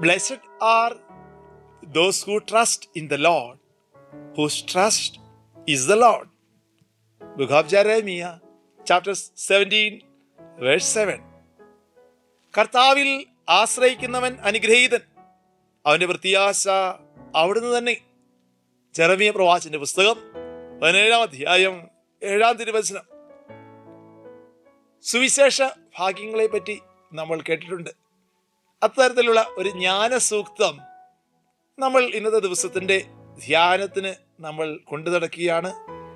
Blessed are those who trust in the lord whose trust is the lord Book chapter seventeen verse seven കർത്താവിൽ ആശ്രയിക്കുന്നവൻ അനുഗ്രഹീതൻ. അവന്റെ പ്രത്യാശ അവിടുന്ന് തന്നെ. ജെറമിയ പ്രവാചന്റെ പുസ്തകം പതിനേഴാം അധ്യായം ഏഴാം തിരുവചനം. സുവിശേഷ ഭാഗ്യങ്ങളെ പറ്റി നമ്മൾ കേട്ടിട്ടുണ്ട്. അത്തരത്തിലുള്ള ഒരു ജ്ഞാനസൂക്തം നമ്മൾ ഇന്നത്തെ ദിവസത്തിന്റെ ധ്യാനത്തിന് നമ്മൾ കൊണ്ടു നടക്കുകയാണ്.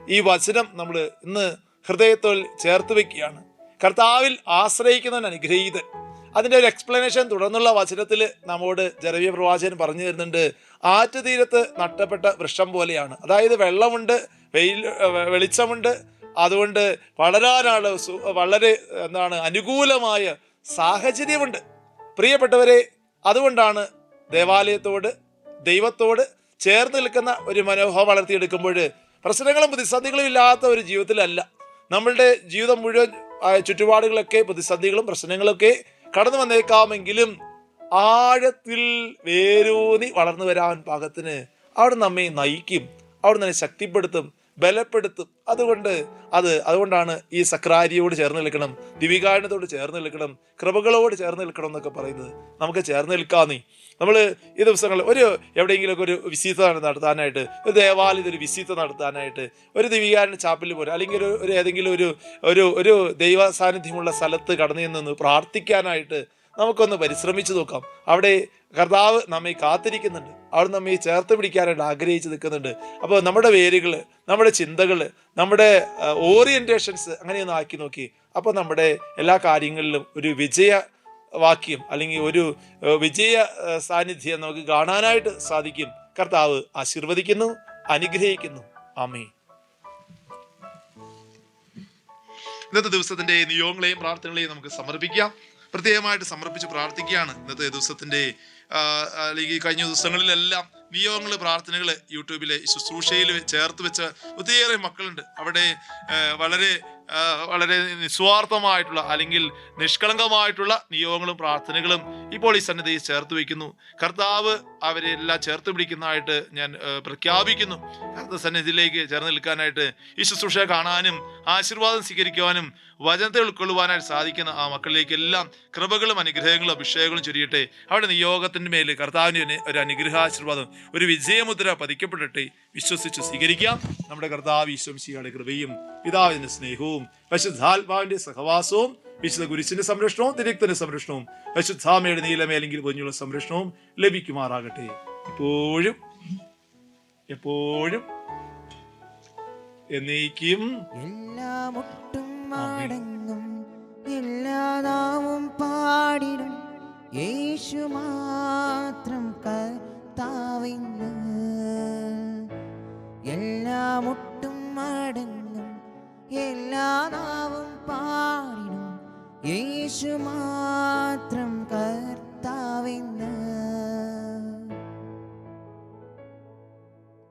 ഈ വചനം നമ്മൾ ഇന്ന് ഹൃദയത്തോൽ ചേർത്ത് വയ്ക്കുകയാണ്. കർത്താവിൽ ആശ്രയിക്കുന്നവൻ അനുഗ്രഹീതൻ. അതിന്റെ ഒരു എക്സ്പ്ലനേഷൻ തുടർന്നുള്ള വചനത്തിൽ നമ്മോട് ജരവ്യ പ്രവാചകൻ പറഞ്ഞു തരുന്നുണ്ട്. ആറ്റുതീരത്ത് നട്ടപ്പെട്ട വൃക്ഷം പോലെയാണ്. അതായത് വെള്ളമുണ്ട് വെയിൽ വെളിച്ചമുണ്ട്. അതുകൊണ്ട് വളരാനാണ് വളരെ എന്താണ് അനുകൂലമായ സാഹചര്യമുണ്ട്. പ്രിയപ്പെട്ടവരെ അതുകൊണ്ടാണ് ദേവാലയത്തോട് ദൈവത്തോട് ചേർന്ന് നിൽക്കുന്ന ഒരു മനോഭാവം വളർത്തിയെടുക്കുമ്പോൾ പ്രശ്നങ്ങളും പ്രതിസന്ധികളും ഇല്ലാത്ത ഒരു ജീവിതത്തിലല്ല. നമ്മളുടെ ജീവിതം മുഴുവൻ ചുറ്റുപാടുകളൊക്കെ പ്രതിസന്ധികളും പ്രശ്നങ്ങളൊക്കെ കടന്നു വന്നേക്കാമെങ്കിലും ആഴത്തിൽ വേരൂന്നി വളർന്നു വരാൻ പാകത്തിന് അവിടെ നമ്മെ നയിക്കും അവിടെ നമ്മെ ശക്തിപ്പെടുത്തും ബലപ്പെടുത്തും. അതുകൊണ്ട് അത് അതുകൊണ്ടാണ് ഈ സക്രാരിയോട് ചേർന്ന് നിൽക്കണം ദിവികാരണത്തോട് ചേർന്ന് നിൽക്കണം കൃപകളോട് ചേർന്ന് നിൽക്കണം എന്നൊക്കെ പറയുന്നത്. നമുക്ക് ചേർന്ന് നിൽക്കാന്നേ. നമ്മൾ ഈ ദിവസങ്ങളിൽ ഒരു എവിടെയെങ്കിലുമൊക്കെ ഒരു വിസിത്ത നടത്താനായിട്ട് ഒരു ദേവാലയത്തിൽ ഒരു വിസിത്ത നടത്താനായിട്ട് ഒരു ദിവികാരൻ ചാപ്പലിൽ പോലും അല്ലെങ്കിൽ ഒരു ഏതെങ്കിലും ഒരു ഒരു ഒരു ദൈവ സാന്നിധ്യമുള്ള സ്ഥലത്ത് കടന്നു നിന്ന് പ്രാർത്ഥിക്കാനായിട്ട് നമുക്കൊന്ന് പരിശ്രമിച്ചു നോക്കാം. അവിടെ കർത്താവ് നമ്മെ കാത്തിരിക്കുന്നുണ്ട്. അവിടെ നമ്മെ ചേർത്ത് പിടിക്കാനായിട്ട് ആഗ്രഹിച്ച് നിൽക്കുന്നുണ്ട്. അപ്പോൾ നമ്മുടെ വേരുകൾ നമ്മുടെ ചിന്തകൾ നമ്മുടെ ഓറിയന്റേഷൻസ് അങ്ങനെയൊന്ന് ആക്കി നോക്കി. അപ്പോൾ നമ്മുടെ എല്ലാ കാര്യങ്ങളിലും ഒരു വിജയ വാക്യം അല്ലെങ്കിൽ ഒരു വിജയ സാന്നിധ്യം നമുക്ക് കാണാനായിട്ട് സാധിക്കും. കർത്താവ് ആശീർവദിക്കുന്നു അനുഗ്രഹിക്കുന്നു. ആമേ ഇന്നത്തെ ദിവസത്തിന്റെ നിയോഗങ്ങളെയും പ്രാർത്ഥനകളെയും നമുക്ക് സമർപ്പിക്കാം. പ്രത്യേകമായിട്ട് സമർപ്പിച്ച് പ്രാർത്ഥിക്കുകയാണ് ഇന്നത്തെ ദിവസത്തിന്റെ ആ, അല്ലെങ്കിൽ കഴിഞ്ഞ ദിവസങ്ങളിലെല്ലാം നിയോഗങ്ങൾ പ്രാർത്ഥനകൾ യൂട്യൂബിലെ ശുശ്രൂഷയിൽ ചേർത്ത് വെച്ച ഒത്തിരിയേറെ മക്കളുണ്ട്. അവിടെ വളരെ വളരെ നിസ്വാർത്ഥമായിട്ടുള്ള അല്ലെങ്കിൽ നിഷ്കളങ്കമായിട്ടുള്ള നിയോഗങ്ങളും പ്രാർത്ഥനകളും ഇപ്പോൾ ഈ സന്നിധിയിൽ ചേർത്ത് വയ്ക്കുന്നു. കർത്താവ് അവരെ എല്ലാം ചേർത്ത് പിടിക്കുന്നതായിട്ട് ഞാൻ പ്രഖ്യാപിക്കുന്നു. കർത്ത സന്നിധിയിലേക്ക് ചേർന്ന് നിൽക്കാനായിട്ട് ഈ ശുശ്രൂഷ കാണാനും ആശീർവാദം സ്വീകരിക്കുവാനും വചനത്തെ ഉൾക്കൊള്ളുവാനായിട്ട് സാധിക്കുന്ന ആ മക്കളിലേക്ക് എല്ലാം കൃപകളും അനുഗ്രഹങ്ങളും അഭിഷേകങ്ങളും ചൊരിയട്ടെ. അവിടെ നിയോഗത്തിന്റെ മേൽ കർത്താവിന് ഒരു- അനുഗ്രഹാശീർവാദം ഒരു വിജയമുദ്ര പതിക്കപ്പെട്ടിട്ട് വിശ്വസിച്ച് സ്വീകരിക്കാം. നമ്മുടെ കർത്താവ് ഈശ്വംശിയുടെ കൃപയും പിതാവിന്റെ സ്നേഹവും പശുദ്ധാത്മാവിന്റെ സഹവാസവും വിശുദ്ധ ഗുരുശിന്റെ സംരക്ഷണവും തിരക്തന്റെ സംരക്ഷണവും പശുദ്ധാമയുടെ നീലമേലെങ്കിൽ പൊഞ്ഞുള്ള സംരക്ഷണവും ലഭിക്കുമാറാകട്ടെ. എപ്പോഴും എപ്പോഴും എന്നേക്കും. എല്ലാ മുട്ടും. എല്ലാ നാവും പാടിടും. യേശു മാത്രം കർത്താവിന്ന്. എല്ലാം ഒട്ടും അടങ്ങും എല്ലാ നാവും പാടിനും യേശു മാത്രം